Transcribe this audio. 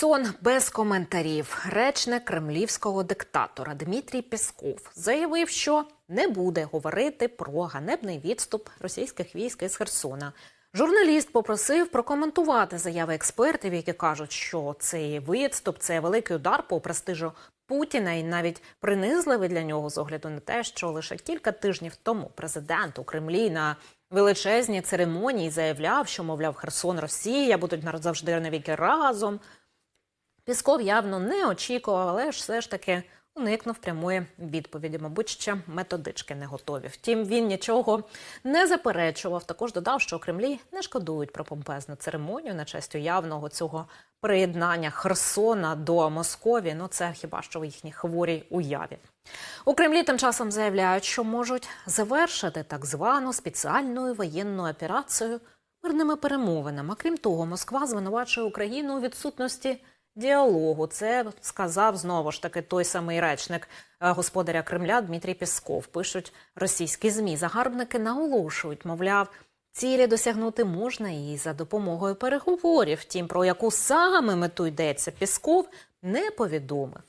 Сон без коментарів. Речник кремлівського диктатора Дмитрій Пєсков заявив, що не буде говорити про ганебний відступ російських військ із Херсона. Журналіст попросив прокоментувати заяви експертів, які кажуть, що цей відступ це великий удар по престижу Путіна і навіть принизливий для нього з огляду на те, що лише кілька тижнів тому президент у Кремлі на величезній церемонії заявляв, що мовляв Херсон Росія будуть назавжди навіки разом. Пісков явно не очікував, але ж все ж таки уникнув прямої відповіді. Мабуть, ще методички не готові. Втім, він нічого не заперечував. Також додав, що у Кремлі не шкодують про помпезну церемонію на честь уявного цього приєднання Херсона до Московії. Ну це хіба що в їхній хворій уяві. У Кремлі тим часом заявляють, що можуть завершити так звану спеціальну воєнну операцію мирними перемовинами. Крім того, Москва звинувачує Україну у відсутності діалогу. Це сказав знову ж таки той самий речник е, господаря Кремля Дмитрій Пісков. Пишуть російські змі. Загарбники наголошують, мовляв. Цілі досягнути можна і за допомогою переговорів. Втім, про яку саме мету йдеться Пісков не повідомив.